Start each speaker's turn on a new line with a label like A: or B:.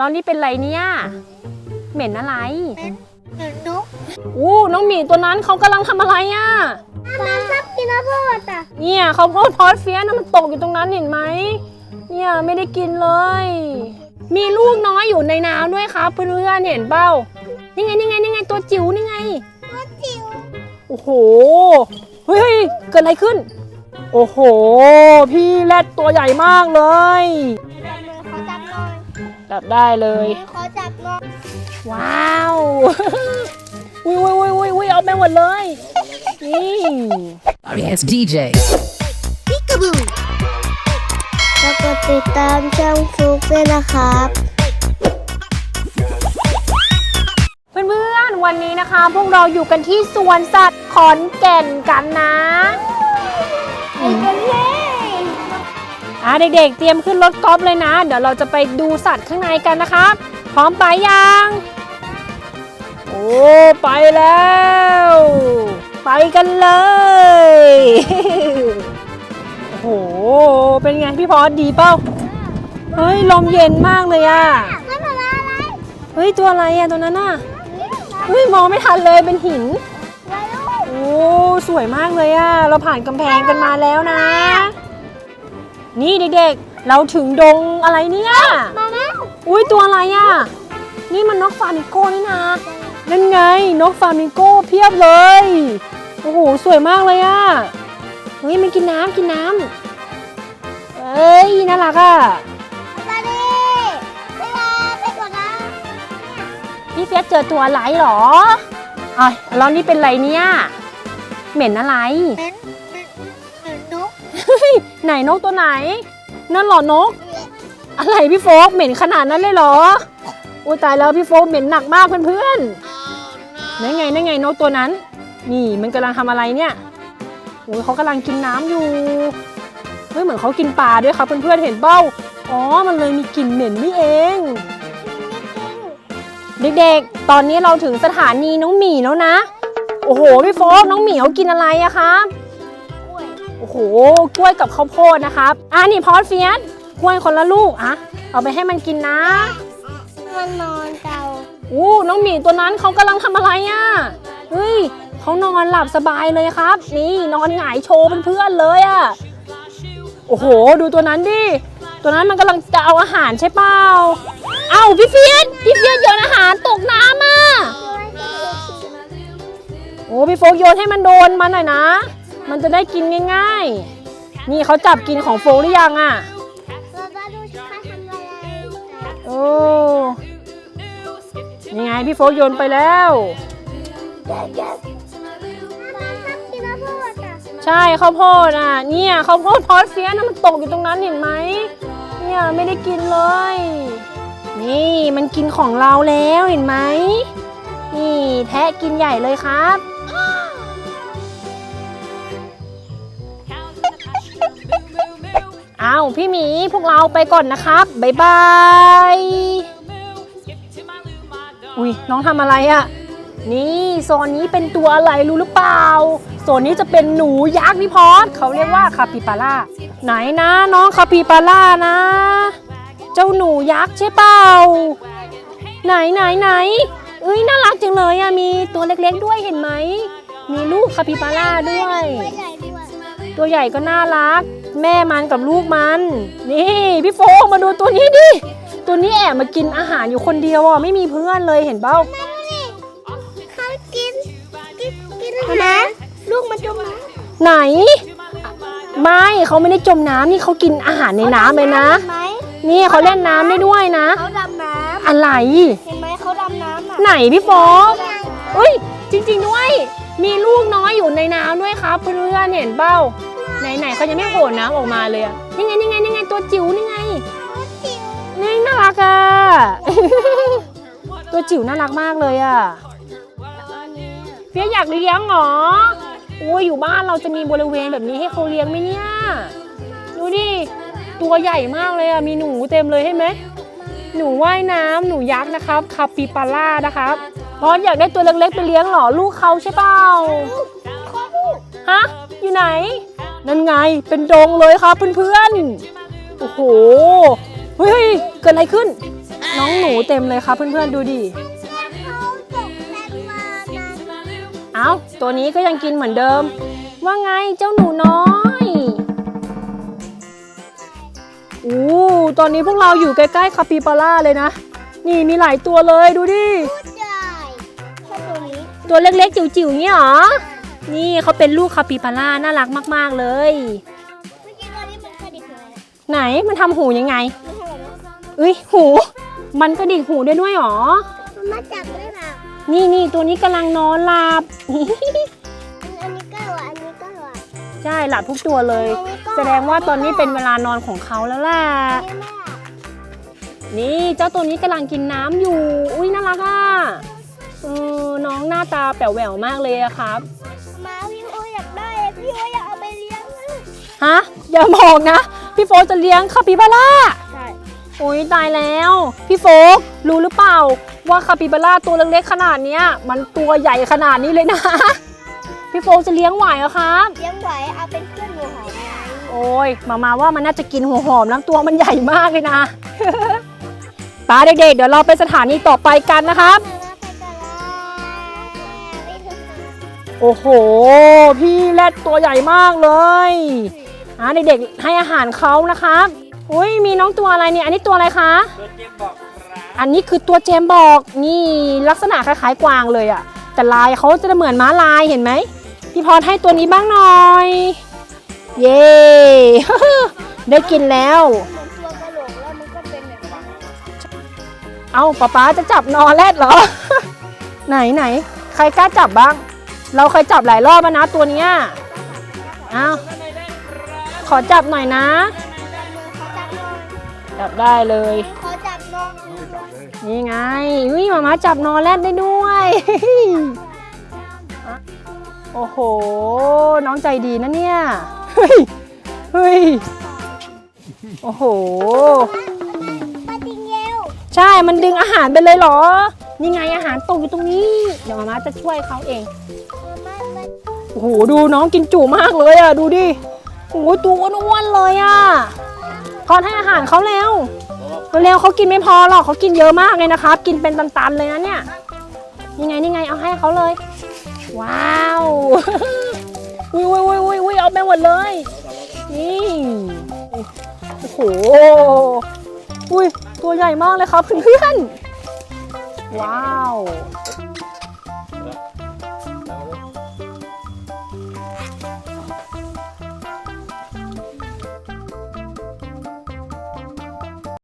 A: แล้วนี่เป็นไรเนี่ย เหม็นอะไร
B: เป็นหนูนก
A: อู้น้องหมีตัวนั้นเขากำลังทำอะไรอะ
B: มันชอบกินข้าวโพดอะ
A: เนี่ยเขาโพดพอดเฟียสนะมันตกอยู่ตรงนั้นเห็นไหม เนี่ยไม่ได้กินเลย มีลูกน้อยอยู่ในน้ำด้วยครับเพื่อนๆเห็นเปล่านี่ไงนี่ไงนี่ไงตัวจิ๋วนี่ไง
B: ตัวจิ๋ว
A: โอ้โห เฮ้ยเฮ้ยเกิดอะไรขึ้น โอ้โห พี่แรดตัวใหญ่มากเลย
B: จับ
A: ได้เลย
B: มือเขาจับหน่อย
A: ว้าว อุ้ยอุ้ยอุ้ยอุ้ยอุ้ยเอาไปหมดเลย นี่
C: Yes, DJ.
B: แล้วก็ติดตามช่องฟลุกด้วยนะครับ
A: เพื่อนๆ วันนี้นะคะ พวกเราอยู่กันที่สวนสัตว์ขอนแก่นกันนะไปกันเลย อะเด็กๆเตรียมขึ้นรถกอล์ฟเลยนะ เดี๋ยวเราจะไปดูสัตว์ข้างในกันนะครับพร้อมไปยังโอ้ไปแล้ว ไปกันเลยโอ้โหเป็นไงพี่พอดีเป้าเฮ้ยลมเย็นมากเลยอะ่ะเฮ้ยตัวอะไรอะตัวนั้นอะเฮ้ยมองไม่ทันเลยเป็นหินโอ้สวยมากเลยอะเราผ่านกำแพงกันมาแล้วนะ นี่เด็กๆ เราถึงดงอะไรเนี่ย
B: มาแล้ว
A: อุ้ยตัวอะไรอะนี่มันนกฟามิงโก้นี่นะนั่นไงนกฟามิงโก้เพียบเลย โอ้โห สวยมากเลยอะเฮ้ยมันกินน้ำกินน้ำเอ้ยน่ารักอะ
B: มาดิเวลาไปก่อนนะ
A: พี่เฟียสเจอตัวอะไรหรออะแล้วนี่เป็นไรเนี่ย เหม็นอะไร
B: เป็นเป็นเป็นนก
A: ไหนนกตัวไหน นั่นหรอนก อะไรพี่โฟกเหม็นขนาดนั้นเลยเหรออุ้ยตายแล้วพี่โฟกเหม็นหนักมากเพื่อนๆนั่นไงนั่นไงนกตัวนั้น นี่มันกำลังทำอะไรเนี่ยโอ้ยเขากำลังกินน้ำอยู่เฮ้ยเหมือนเขากินปลาด้วยครับเพื่อนๆเห็นเบ้าอ๋อ มันเลยมีกลิ่นเหม็นนี่เอง เด็กๆ ตอนนี้เราถึงสถานีน้องหมีแล้วนะ โอ้โห พี่โฟกน้องหมีเขากินอะไรอะครับ โอ้โห กล้วยกับข้าวโพดนะครับอะนี่พอสเฟียสกล้วยคนละลูกอะเอาไปให้มันกินนะ
B: มันนอนเก่า
A: อู้น้องหมีตัวนั้นเขากำลังทำอะไรอะเฮ้ยเขานอนหลับสบายเลยครับ นี่นอนหงายโชว์เพื่อนๆเลยอะโอ้โห ดูตัวนั้นดิ ตัวนั้นมันกำลังจะเอาอาหารใช่เปล่า เอ้าพี่เฟียสพี่เฟียสโยนอาหารตกน้ำอะโอ้พี่โฟกโยนให้มันโดนมันหน่อยนะ มันจะได้กินง่าย ๆ นี่เขาจับกินของโฟกหรือยังอะ
B: เราจะดูเขาทำอะไร
A: โอ้นี่ไงพี่โฟกโยนไปแล้ว
B: มันชอบกินข้าวอะ
A: ใช่ข้าวโพดอะ เนี่ยข้าวโพดพอสเฟียนะมันตกอยู่ตรงนั้นเห็นไหม เนี่ยไม่ได้กินเลย นี่มันกินของเราแล้วเห็นไหม นี่แทะกินใหญ่เลยครับ เอาพี่หมีพวกเราไปก่อนนะครับ บ๊ายบาย อุ้ยน้องทำอะไรอะ่ะ นี่โซนนี้เป็นตัวอะไรรู้หรือเปล่า โซนนี้จะเป็นหนูยักษ์พี่พอดเขาเรียกว่าคาปิปาร่า ไหนนะน้องคาปิปาร่านะ เจ้าหนูยักษ์ใช่เปล่า ไหนไหนไหนเอ้ยน่ารักจังเลยอะมีตัวเล็กๆด้วยเห็นไหม มีลูกคาปิปาร่าด้วย
B: ตัวใหญ่ด้วย
A: ตัวใหญ่ก็น่ารัก แม่มันกับลูกมัน นี่พี่โฟกมาดูตัวนี้ดิ ตัวนี้แอบมากินอาหารอยู่คนเดียวอะไม่มีเพื่อนเลยเห็นเปล่า
B: เขากิน กินกินอาหารลูกมันจมน้ำ
A: ไหน ไม่เขาไม่ได้จมน้ำนี่เขากินอาหารในน้ำเลยนะ
B: เห็นไหม
A: นี่เขาเล่นน้ำได้ด้วยนะ
B: เขาดำน้
A: อะไรำ
B: เห็นไหมเขาดำน้ำอะ
A: ไหนพี่โฟกเอ้ยจริง ๆ ด้วย มีลูกน้อยอยู่ในน้ำด้วยครับเพื่อนๆเห็นเปล่า ไหนๆเขายังไม่โผล่น้ำออกมาเลยอะนี่ไงนี่ไงนี่ไงตัวจิ๋วนี่ไงนี่น่ารักอะตัวจิ๋วน่ารักมากเลยอะเฟียสอยากเลี้ยงเหรอโอ้ยอยู่บ้านเราจะมีบริเวณแบบนี้ให้เขาเลี้ยงไหมเนี่ย ดูดิ ตัวใหญ่มากเลยอะมีหนูเต็มเลยใช่ไหม หนูว่ายน้ำหนูยักษ์นะครับ คาปิปาร่านะครับพอสอยากได้ตัวเล็กๆไปเลี้ยงเหรอ ลูกเขาใช่เปล่า ฮะ อยู่ไหน นั่นไงเป็นดงเลยครับเพื่อนๆ โอ้โห เฮ้ยเกิดอะไรขึ้น น้องหนูเต็มเลยครับเพื่อนๆดูดิ
B: เขาตกแต่งมานั้น
A: เอ้าตัวนี้ก็ยังกินเหมือนเดิม ว่าไงเจ้าหนูน้อยอู้ตอนนี้พวกเราอยู่ใกล้ๆคาปิบาร่าเลยนะ นี่มีหลายตัวเลยดูดิ
B: พูดได้ชอบตัวนี้
A: ตัวเล็กๆจิ๋วๆเนี่ยเหรอ นี่เขาเป็นลูกคาปิบาร่าน่ารักมาก ๆ เลย
B: เมื่อกี้ตัวนี้มันกระดิกหัว
A: ไหนมันทำหูยังไง
B: มันทำแบบนี้
A: เอ้ยหู มันกระดิกหูได้ด้วยเหรอ
B: มันมาจับด้วยนะ
A: นี่นี่ตัวนี้กำลังนอนหลับ
B: อันนี้ก็หวานอันนี้ก็หวาน
A: ใช่หลับทุกตัวเลยแสดงว่าตอนนี้เป็นเวลานอนของเขาแล้วล่ะ
B: อันนี้แม่
A: นี่เจ้าตัวนี้กำลังกินน้ำอยู่ อุ้ยน่ารักอะเออน้องหน้าตาแป๋วแหววมากเลยอะครับ ฮะอย่าบอกนะ พี่โฟกจะเลี้ยงคาปิบาร่า
B: ใช่
A: โอ้ยตายแล้ว พี่โฟกรู้หรือเปล่า ว่าคาปิบาร่าตัวเล็กๆขนาดเนี้ย มันตัวใหญ่ขนาดนี้เลยนะ พี่โฟกจะเลี้ยงไหวเหรอครับ
B: เลี้ยงไหวเอาเป็นเพื่อนหนูหอมไง
A: โอ้ยมามาว่ามันน่าจะกินหัวหอมแล้วตัวมันใหญ่มากเลยนะ ป้าเด็กๆเดี๋ยวเราไปสถานีต่อไปกันนะครับ
B: มาไปกันละไม่ถึง
A: โอ้โห พี่แรดตัวใหญ่มากเลย อ่าเด็กๆให้อาหารเขานะครับอุ้ยมีน้องตัวอะไรเนี่ย อันนี้ตัวอะไรคะ
D: ตัวเจมบอกครับ
A: อันนี้คือตัวเจมบอก นี่ลักษณะคล้ายๆกวางเลยอะแต่ลายเขาจะเหมือนม้าลายเห็นไหม พี่พรให้ตัวนี้บ้างหน่อย เย้ ได้กินแล้ว
B: เหมือนตัวกระโหลกแล้วมันก็เป็นแบบนี้
A: เอาป๊าป๊าจะจับนอนแรดเหรอ ไหนไหน ใครกล้าจับบ้าง เราเคยจับหลายรอบแล้วนะตัวเนี้ย อ้าว ขอจับหน่อยนะ
B: ขอจับนอน
A: จับได้เลย
B: ขอจับนอน
A: นี่ไงอุ้ยมามาจับนอนแรดได้ด้วยอะโอ้โห น้องใจดีนะเนี่ย เฮ้ย เฮ้ย โอ้โห
B: ปาติงเยล
A: ใช่ มันดึงอาหารไปเลยเหรอ นี่ไงอาหารตกอยู่ตรงนี้ เดี๋ยวมามาจะช่วยเขาเอง
B: มามา
A: โอ้โห ดูน้องกินจุมากเลยอะ ดูดิ โอ้โหตัวอ้วนๆเลยอะพอให้อาหารเขาแล้วเร็วเขากินไม่พอหรอกเขากินเยอะมากเลยนะครับ กินเป็นตันๆเลยนะเนี่ยนี่ไงนี่ไงเอาให้เขาเลย ว้าวอุ้ยอุ้ยอุ้ยอุ้ยอุ้ยเอาไปหมดเลยนี่โอ้โหอุ้ยตัวใหญ่มากเลยครับเพื่อนๆว้าว